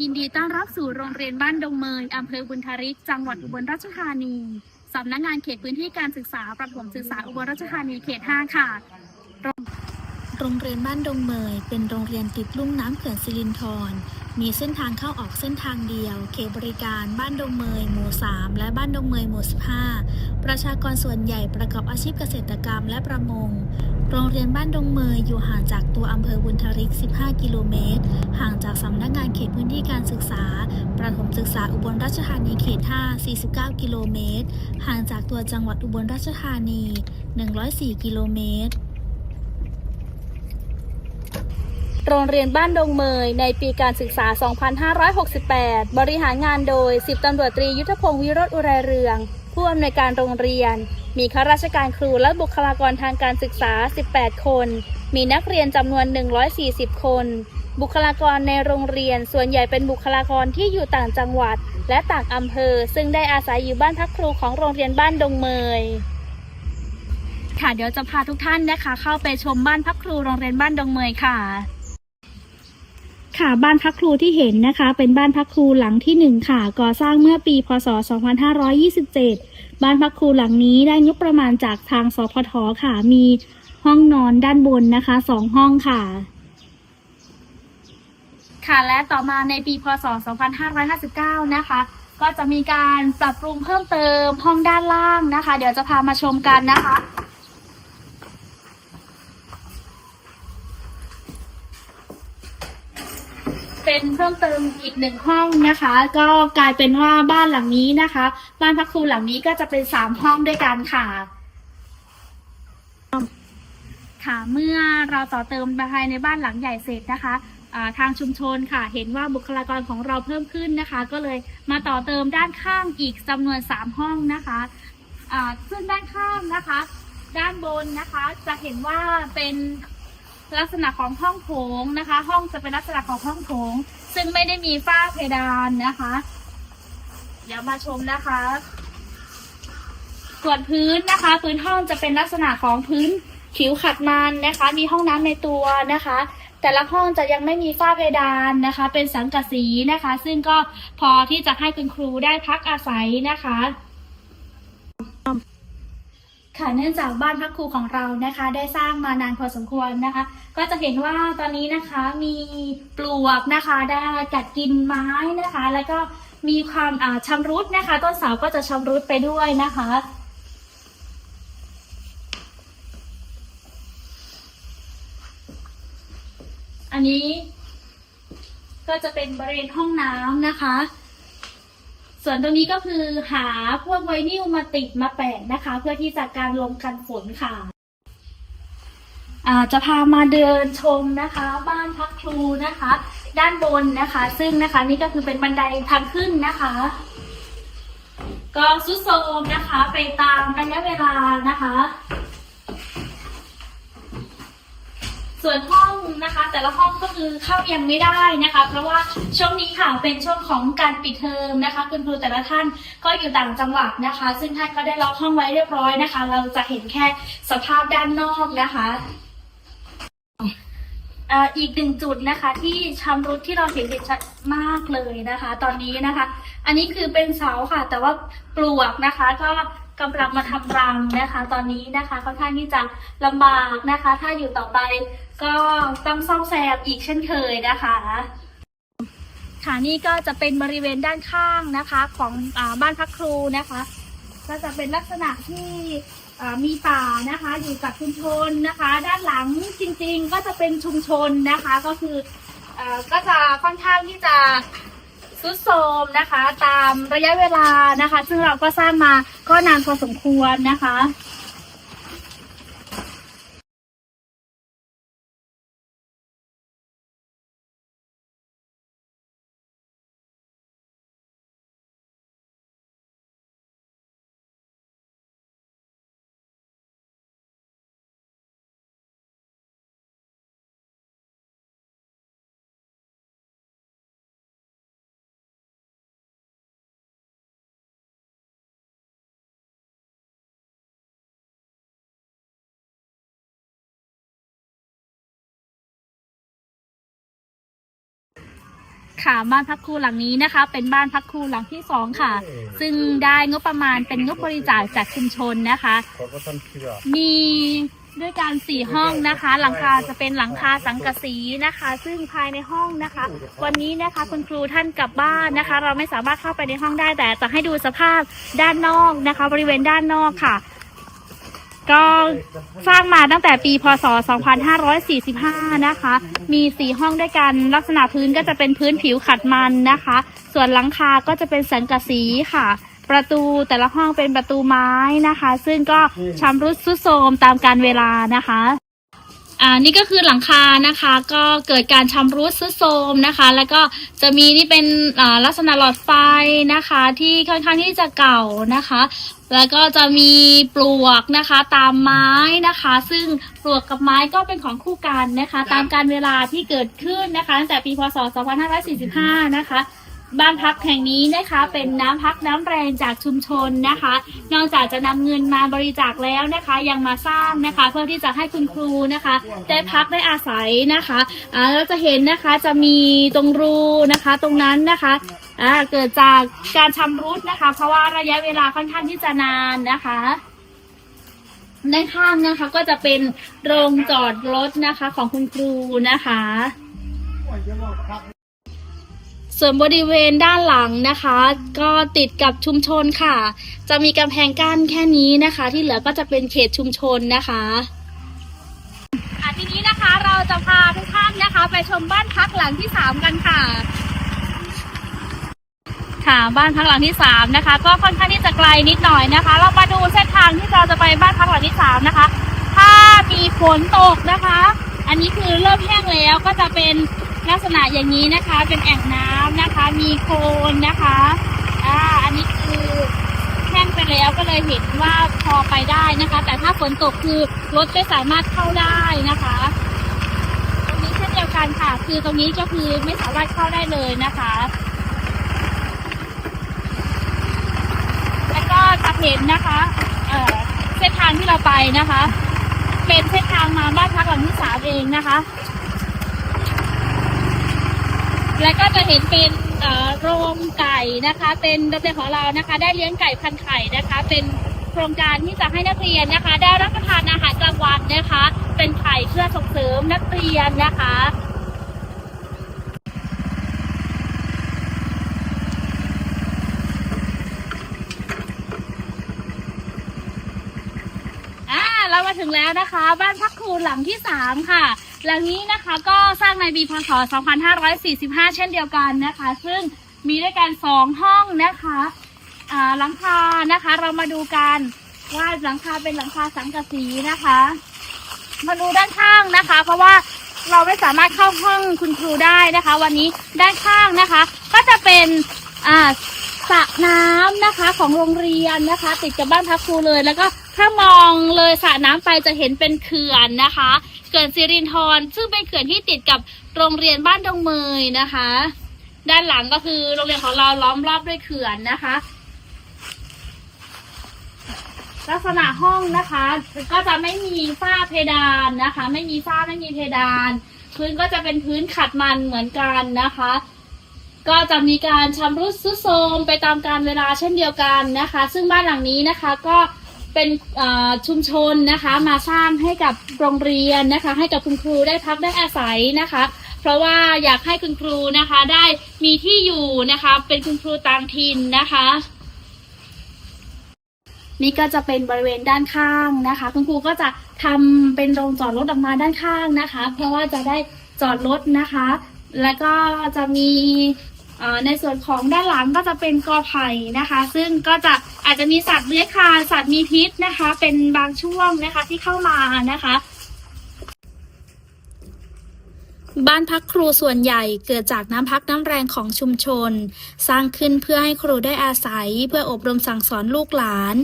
ยินดีต้อนรับสู่โรงเรียนบ้านดงเมยอำเภอบุญทาริก จังหวัดอุบลราชธานีสำนักงานเขตพื้นที่การศึกษาประถมศึกษาอุบลราชธานีเขต 5 ค่ะ โรงเรียนบ้านดงเมยเป็นโรงเรียนติดลุ่มน้ำเขื่อนสิรินธร มีเส้นทางเข้าออกเส้นทางเดียว เขตบริการบ้านดงเมยหมู่ 3 และบ้านดงเมยหมู่ 15 ประชากรส่วนใหญ่ประกอบอาชีพเกษตรกรรมและประมงโรงเรียนบ้านดงเมยอยู่ห่างจากตัวอำเภอบุญทริก 15 กิโลเมตร ห่างจากสำนักงานเขตพื้นที่การศึกษา ประถมศึกษาอุบลราชธานีเขต 5 49 กิโลเมตร ห่างจากตัวจังหวัดอุบลราชธานี 104 กิโลเมตร โรงเรียนบ้านดงเมย ในปีการศึกษา 2568 บริหารงานโดย 10ตำรวจตรียุทธพงศ์วิโรธอุไรเรือง ผู้อำนวยการโรงเรียน มีข้าราชการครูและบุคลากรทางการศึกษา 18 คน มีนักเรียนจำนวน 140 คน บุคลากรในโรงเรียนส่วนใหญ่เป็นบุคลากรที่อยู่ต่างจังหวัด และต่างอำเภอ ซึ่งได้อาศัยอยู่บ้านพักครูของโรงเรียนบ้านดงเมยค่ะเดี๋ยวจะพาทุกท่านนะคะ เข้าไปชมบ้านพักครูโรงเรียนบ้านดงเมยค่ะ ค่ะบ้านพักครูที่เห็นนะคะ เป็นบ้านพักครูหลังที่หนึ่งค่ะก่อสร้างเมื่อปีพศ 2527 บ้านพักครูหลังนี้ได้งบประมาณจากทางสพทค่ะ มีห้องนอนด้านบนนะคะสองห้องค่ะ ค่ะและต่อมาในปีพศ 2559 นะคะ ก็จะมีการปรับปรุงเพิ่มเติมห้องด้านล่างนะคะ เดี๋ยวจะพามาชมกันนะคะ เพิ่มเติมอีกหนึ่งห้องนะคะ ก็กลายเป็นว่าบ้านหลังนี้นะคะ บ้านพักครูหลังนี้ก็จะเป็นสามห้องด้วยกันค่ะค่ะเมื่อเราต่อเติมภายในบ้านหลังใหญ่เสร็จนะคะทางชุมชนค่ะ เห็นว่าบุคลากรของเราเพิ่มขึ้นนะคะ ก็เลยมาต่อเติมด้านข้างอีกจำนวนสามห้องนะคะซึ่งด้านข้างนะคะ ด้านบนนะคะจะเห็นว่าเป็นลักษณะของห้องโถงนะคะ ห้องจะเป็นลักษณะของห้องโถง ซึ่งไม่ได้มีฝ้าเพดานนะคะ เดี๋ยวมาชมนะคะ ส่วนพื้นนะคะ พื้นห้องจะเป็นลักษณะของพื้นผิวขัดมันนะคะ มีห้องน้ำในตัวนะคะ แต่ละห้องจะยังไม่มีฝ้าเพดานนะคะ เป็นสังกะสีนะคะ ซึ่งก็พอที่จะให้คุณครูได้พักอาศัยนะคะ ค่ะเนื่องจากบ้านพักครูของเรานะคะ ได้สร้างมานานพอสมควรนะคะ ก็จะเห็นว่าตอนนี้นะคะมีปลวกนะคะ ได้กัดกินไม้นะคะ แล้วก็มีความอ่าชำรุดนะคะต้นเสาก็จะชำรุดไปด้วยนะคะอันนี้ก็จะเป็นบริเวณห้องน้ำนะคะ ส่วนตรงนี้ก็คือหาพวกไวนิลมาติดมาแปะนะคะ เพื่อที่จะการลงกันฝนค่ะจะพามาเดินชมนะคะ บ้านพักครูนะคะ ด้านบนนะคะ ซึ่งนะคะนี่ก็คือเป็นบันไดทางขึ้นนะคะ ก็ซุดโทรมนะคะ ไปตามระยะเวลานะคะ ส่วนห้องนะคะ แต่ละห้องก็คือเข้ายังไม่ได้นะคะ เพราะว่าช่วงนี้ค่ะเป็นช่วงของการปิดเทอมนะคะ คุณครูแต่ละท่านก็อยู่ต่างจังหวัดนะคะ ซึ่งท่านก็ได้ล็อกห้องไว้เรียบร้อยนะคะ เราจะเห็นแค่สภาพด้านนอกนะคะอีกหนึ่งจุดนะคะ ที่ชำรุดที่เราเห็นเห็นชัดมากเลยนะคะ ตอนนี้นะคะ อันนี้คือเป็นเสาค่ะ แต่ว่าปลวกนะคะ ก็กำลังมาทำรังนะคะ ตอนนี้นะคะค่อนข้างที่จะลำบากนะคะ ถ้าอยู่ต่อไป ก็ต้องซ่อมแซมอีกเช่นเคยนะคะ ค่ะนี่ก็จะเป็นบริเวณด้านข้างนะคะของอบ้านพักครูนะคะ ก็จะเป็นลักษณะที่มีป่านะคะ อยู่กับชุมชนนะคะ ด้านหลังจริง ๆ ก็จะเป็นชุมชนนะคะ ก็คืออก็จะค่อนข้างที่จะทรุดโทรมนะคะตามระยะเวลานะคะ ซึ่งเราก็สร้างมาก็นานพอสมควรนะคะ ค่ะบ้านพักครูหลังนี้นะคะ เป็นบ้านพักครูหลังที่สองค่ะ ซึ่งได้งบประมาณเป็นงบบริจาคจากชุมชนนะคะขอก็ท่านคิดว่ามีด้วยกันสี่ห้องนะคะ หลังคาจะเป็นหลังคาสังกะสีนะคะ ซึ่งภายในห้องนะคะ วันนี้นะคะคุณครูท่านกลับบ้านนะคะ เราไม่สามารถเข้าไปในห้องได้แต่จะให้ดูสภาพด้านนอกนะคะ บริเวณด้านนอกค่ะ ก็สร้างมาตั้งแต่ปีพศ 2545 นะคะ มีสีห้องด้วยกัน ลักษณะพื้นก็จะเป็นพื้นผิวขัดมันนะคะ ส่วนหลังคาก็จะเป็นสังกะสีค่ะ ประตูแต่ละห้องเป็นประตูไม้นะคะ ซึ่งก็ชำรุดทรุดโทรมตามการเวลานะคะ อ่านี่ก็คือหลังคานะคะ ก็เกิดการชำรุดทรุดโทรมนะคะ แล้วก็จะมีนี่เป็นอ่าลักษณะหลอดไฟนะคะ ที่ค่อนข้างที่จะเก่านะคะ แล้วก็จะมีปลวกนะคะตามไม้นะคะ ซึ่งปลวกกับไม้ก็เป็นของคู่กันนะคะ ตามการเวลาที่เกิดขึ้นนะคะตั้งแต่ปีพศ 2545 นะคะ บ้านพักแห่งนี้นะคะเป็นน้ำพักน้ำแรงจากชุมชนนะคะ นอกจากจะนำเงินมาบริจาคแล้วนะคะ ยังมาสร้างนะคะ เพื่อที่จะให้คุณครูนะคะ ได้พักได้อาศัยนะคะอ่าเราจะเห็นนะคะจะมีตรงรูนะคะตรงนั้นนะคะอ่าเกิดจากการชำรุดนะคะ เพราะว่าระยะเวลาค่อนข้างที่จะนานนะคะด้านข้างนะคะก็จะเป็นโรงจอดรถนะคะของคุณครูนะคะ ส่วนบริเวณด้านหลังนะคะ ก็ติดกับชุมชนค่ะ จะมีกำแพงกั้นแค่นี้นะคะ ที่เหลือก็จะเป็นเขตชุมชนนะคะะทีนี้นะคะเราจะพาทุกท่านนะคะ ไปชมบ้านพักหลังที่สามกันค่ะ ค่ะบ้านพักหลังที่สามนะคะ ก็ค่อนข้างที่จะไกลนิดหน่อยนะคะ เรามาดูเส้นทางที่เราจะไปบ้านพักหลังที่สามนะคะ ถ้ามีฝนตกนะคะ อันนี้คือเริ่มแห้งแล้วก็จะเป็น ลักษณะอย่างนี้นะคะเป็นแอ่งน้ำนะคะ มีโคลนนะคะอ่าอันนี้คือแห้งไปแล้วก็เลยเห็นว่าพอไปได้นะคะ แต่ถ้าฝนตกคือรถไม่สามารถเข้าได้นะคะ ตรงนี้เช่นเดียวกันค่ะ คือตรงนี้ก็คือไม่สามารถเข้าได้เลยนะคะแล้วก็จะเห็นนะคะเอ่อเส้นทางที่เราไปนะคะ เป็นเส้นทางมาบ้านพักหลังที่สามเองนะคะ แล้วก็จะเห็นเป็นโรงไก่นะคะ เป็นโรงเรียนของเรานะคะ ได้เลี้ยงไก่พันไข่นะคะ เป็นโครงการที่จะให้นักเรียนนะคะ ได้รับประทานอาหารกลางวันนะคะ เป็นไข่เพื่อส่งเสริมนักเรียนนะคะอ่าเรามาถึงแล้วนะคะ บ้านพักครูหลังที่สามค่ะ หลังนี้นะคะก็สร้างในปีพศ 2545 เช่นเดียวกันนะคะ ซึ่งมีด้วยกันสองห้องนะคะหลังคานะคะ เรามาดูกันว่าหลังคาเป็นหลังคาสังกะสีนะคะ มาดูด้านข้างนะคะ เพราะว่าเราไม่สามารถเข้าห้องคุณครูได้นะคะ วันนี้ด้านข้างนะคะ ก็จะเป็นอ่าสระน้ำนะคะของโรงเรียนนะคะ ติดกับบ้านพักครูเลยแล้วก็ ถ้ามองเลยสระน้ำไปจะเห็นเป็นเขื่อนนะคะ เขื่อนสิรินธรซึ่งเป็นเขื่อนที่ติดกับโรงเรียนบ้านดงเมยนะคะ ด้านหลังก็คือโรงเรียนของเราล้อมรอบด้วยเขื่อนนะคะ ลักษณะห้องนะคะก็จะไม่มีฝ้าเพดานนะคะ ไม่มีฝ้าไม่มีเพดาน พื้นก็จะเป็นพื้นขัดมันเหมือนกันนะคะก็จะมีการชำรุดทรุดโทรมไปตามการเวลาเช่นเดียวกันนะคะ ซึ่งบ้านหลังนี้นะคะก็ เป็นชุมชนนะคะ มาสร้างให้กับโรงเรียนนะคะ ให้กับคุณครูได้พักได้อาศัยนะคะ เพราะว่าอยากให้คุณครูนะคะได้มีที่อยู่นะคะ เป็นคุณครูต่างถิ่นนะคะ นี่ก็จะเป็นบริเวณด้านข้างนะคะ คุณครูก็จะทำเป็นโรงจอดรถออกมาด้านข้างนะคะ เพราะว่าจะได้จอดรถนะคะ แล้วก็จะมี ในส่วนของด้านหลังก็จะเป็นกอไผ่นะคะ ซึ่งก็จะอาจจะมีสัตว์เลื้อยคลานสัตว์มีพิษนะคะ เป็นบางช่วงนะคะที่เข้ามานะคะ บ้านพักครูส่วนใหญ่เกิดจากน้ำพักน้ำแรงของชุมชน สร้างขึ้นเพื่อให้ครูได้อาศัย เพื่ออบรมสั่งสอนลูกหลาน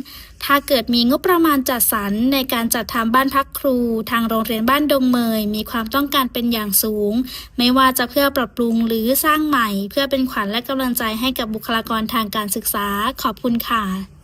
ถ้าเกิดมีงบประมาณจัดสรรในการจัดทำบ้านพักครู ทางโรงเรียนบ้านดงเมย มีความต้องการเป็นอย่างสูง ไม่ว่าจะเพื่อปรับปรุงหรือสร้างใหม่ เพื่อเป็นขวัญและกำลังใจให้กับบุคลากรทางการศึกษาขอบคุณค่ะ